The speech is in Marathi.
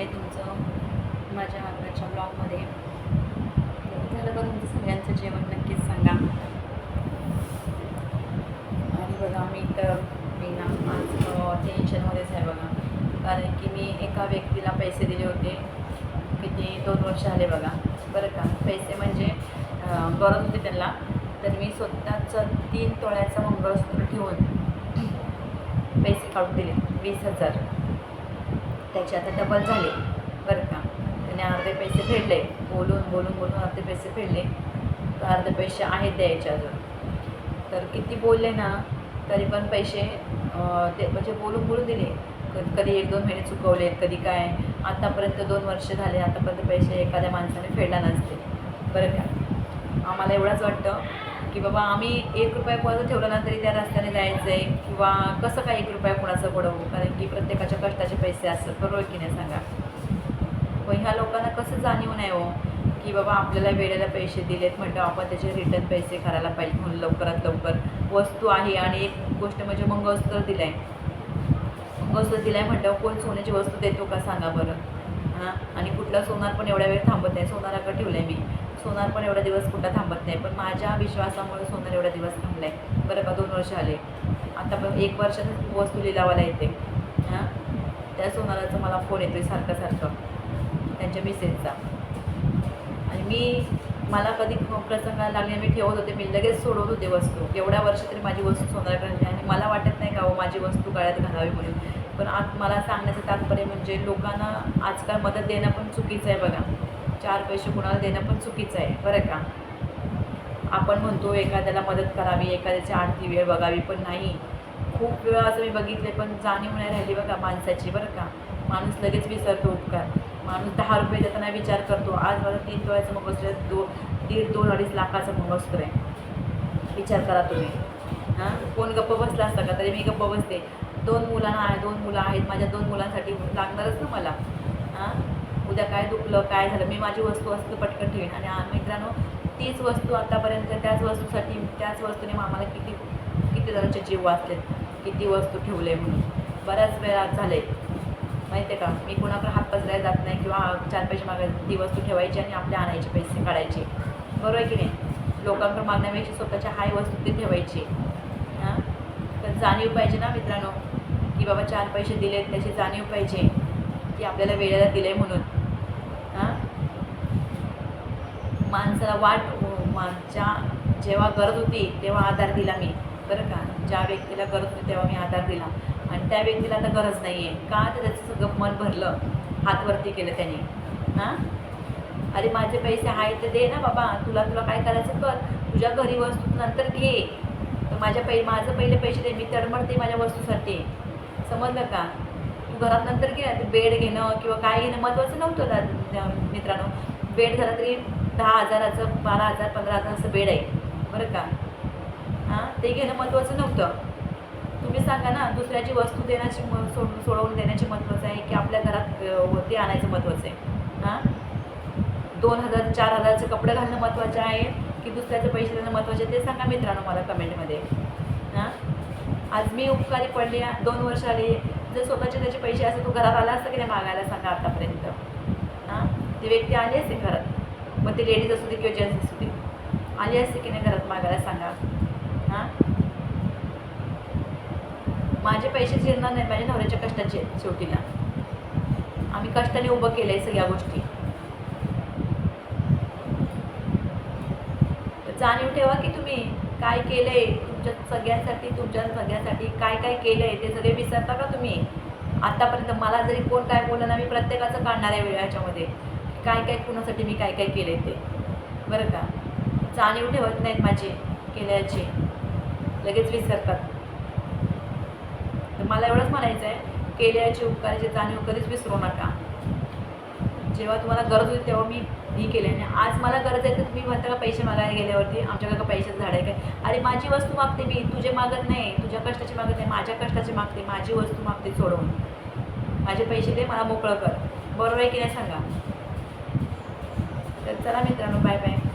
आहे तुमचं माझ्या आजच्या ब्लॉगमध्ये झालं बघा तुमचं सगळ्यांचं जेवण नक्कीच सांगा. आणि बघा मी तर मी ना आज टेन्शनमध्येच आहे बघा. कारण की मी एका व्यक्तीला पैसे दिले होते. किती दोन वर्ष आले बघा. बरं का? पैसे म्हणजे बरं गरज होती त्यांना. तर मी स्वतःचं तीन तोळ्याचं मंगळसूत्र ठेवून पैसे काढून दिले. वीस हजार. त्याचे आता डबल झाले. बरं का. त्याने अर्धे पैसे फेडले. बोलून बोलून बोलून अर्धे पैसे फेडले. अर्धे पैसे आहेत द्यायचे अजून. तर किती बोलले ना तरी पण पैसे ते म्हणजे बोलून बोलून दिले. कधी कधी एक दोन महिने चुकवले कधी काय. आतापर्यंत दोन वर्ष झाले आतापर्यंत पैसे एखाद्या माणसाने फेडला नसते. बरं का. आम्हाला एवढंच वाटतं की बाबा आम्ही एक रुपया कोणाचा ठेवला ना तरी त्या रस्त्याने जायचं आहे किंवा कसं काय एक रुपया कोणाचं पडवू? कारण की प्रत्येकाच्या कष्टाचे पैसे असतात. बरोबर की नाही सांगा? पण ह्या लोकांना कसं जाणीव नाही हो की बाबा आपल्याला वेळेला पैसे दिलेत म्हणतो आपण त्याचे रिटर्न पैसे करायला पाहिजे म्हणून लवकरात लवकर. वस्तू आहे आणि एक गोष्ट म्हणजे मंगळसूत्र दिलं आहे मंगळसूत्र दिलं आहे म्हणतो कोण सोन्याची वस्तू देतो का सांगा बरं? हां? आणि कुठला सोनार पण एवढ्या वेळ थांबत नाही. सोनाराकडे ठेवलं आहे मी. सोनार पण एवढा दिवस कुठं थांबत नाही पण माझ्या विश्वासामुळे सोनार एवढा दिवस थांबला आहे बरं का दोन वर्ष आले. आता पण एक वर्षातच वस्तू लिलावाला येते. हां? त्या सोनाराचा मला फोन येतो आहे सारखं सारखं त्यांच्या मिसेसचा आणि मी मला कधी प्रसंग लागले मी ठेवत होते. मी लगेच सोडवत होते वस्तू. एवढ्या वर्ष तरी माझी वस्तू सोनाराकडे आणि मला वाटत नाही का हो माझी वस्तू गळ्यात घालावी म्हणून. पण आज मला सांगण्याचं तात्पर्य म्हणजे लोकांना आजकाल मदत देणं पण चुकीचं आहे बघा. चार पैसे कुणाला देणं पण चुकीचं आहे बरं का? आपण म्हणतो एखाद्याला मदत करावी एखाद्याची आरती वेळ बघावी पण नाही. खूप वेळा असं मी बघितले पण जाणीव नाही राहिली बघा माणसाची बरं का? माणूस लगेच विसरतो उपकार. माणूस दहा रुपये देताना विचार करतो आज मला तीन तोळ्याचं मंगळसूत्र दो दीड दोन अडीच लाखाचं मंगळसूत्र आहे विचार करा तुम्ही. हां? कोण गप्प बसला असता का? तरी मी गप्प बसते. दोन मुलांना आहे दोन मुलं आहेत माझ्या दोन मुलांसाठी लागणारच ना मला. उद्या काय दुखलं काय झालं मी माझी वस्तू असतं पटकन ठेवीन. आणि मित्रांनो तीच वस्तू आतापर्यंत त्याच वस्तूसाठी त्याच वस्तूने आम्हाला किती किती जणांचे जीव वाचलेत किती वस्तू ठेवले म्हणून. बऱ्याच वेळा झाले माहिती आहे का? मी कोणाकडे हात पसरायला जात नाही किंवा चार पैसे मागायचे ती वस्तू ठेवायची आणि आपले आणायचे पैसे काढायचे. बरोबर आहे की नाही? लोकांकडे मागण्यापेक्षा स्वतःच्या हाय वस्तू ते ठेवायची. हां? तर जाणीव पाहिजे ना मित्रांनो की बाबा चार पैसे दिलेत त्याची जाणीव पाहिजे की आपल्याला वेळेला दिले म्हणून हां माणसाला वाट माझ्या जेव्हा गरज होती तेव्हा आधार दिला मी. बरं का? ज्या व्यक्तीला गरज होती तेव्हा मी आधार दिला. आणि त्या व्यक्तीला आता गरज नाही आहे का तर त्याचं सगळं मन भरलं? हातवरती केलं त्याने. हां? अरे माझे पैसे आहेत ते दे ना बाबा. तुला तुला काय करायचं कर? तुझ्या घरी वस्तू नंतर घे. तर माझ्या पै माझं पहिले पैसे दे. मी तडमडते माझ्या वस्तूसाठी. समजलं का? तू घरात नंतर घे. बेड घेणं किंवा काय घेणं महत्त्वाचं नव्हतं मित्रांनो. बेड झाला तरी दहा हजाराचं बारा हजार पंधरा हजाराचं बेड आहे. बरं का? हां? ते घेणं महत्त्वाचं नव्हतं. तुम्ही सांगा ना दुसऱ्याची वस्तू देण्याची म सोड सोडवून देण्याची महत्त्वाचं आहे की आपल्या घरात ते आणायचं महत्त्वाचं आहे. हां? दोन हजार चार हजारचे कपडे घालणं महत्त्वाचं आहे की दुसऱ्याचे पैसे देणं महत्त्वाचे ते सांगा मित्रांनो मला कमेंटमध्ये. हां? आज मी उपकारी पडले दोन वर्ष आले. जर स्वतःचे त्याचे पैसे असं तो घरात आला असता की नाही मागायला सांगा आतापर्यंत. हां? ती व्यक्ती आली असते घरात. मग ते लेडीज असू दे किंवा जेंट्स असू दे आली असते की नाही घरात मागायला सांगा. हां? माझे पैसे जिरणार नाही माझ्या नवऱ्याच्या कष्टाचे शेवटीला. आम्ही कष्टाने उभं केलं आहे सगळ्या गोष्टी. तर जाणीव ठेवा की तुम्ही काय केलं आहे तुमच्या सगळ्यांसाठी तुमच्या सगळ्यांसाठी काय काय केलं आहे ते सगळे विसरता का तुम्ही? आत्तापर्यंत मला जरी कोण काय बोललं ना मी प्रत्येकाचं काढणार आहे वेळ याच्यामध्ये काय काय कुणासाठी मी काय काय केले ते. बरं का? जाणीव ठेवत नाहीत माझे केल्याचे. लगेच विसरतात. तर मला एवढंच म्हणायचं आहे केल्याचे उपकाराची जाणीव कधीच विसरू नका. जेव्हा तुम्हाला गरज होती तेव्हा मी ही केले आणि आज मला गरज आहे तर तुम्ही म्हणता का पैसे मागायला गेल्यावरती आमच्याकडे का पैशाचं झाड आहे काय? अरे माझी वस्तू मागते मी तुझे मागत नाही तुझ्या कष्टाची मागत नाही माझ्या कष्टाची मागते माझी वस्तू मागते सोडवून माझे पैसे दे मला मोकळं कर. बरोबर आहे की नाही सांगा? तर चला मित्रांनो बाय बाय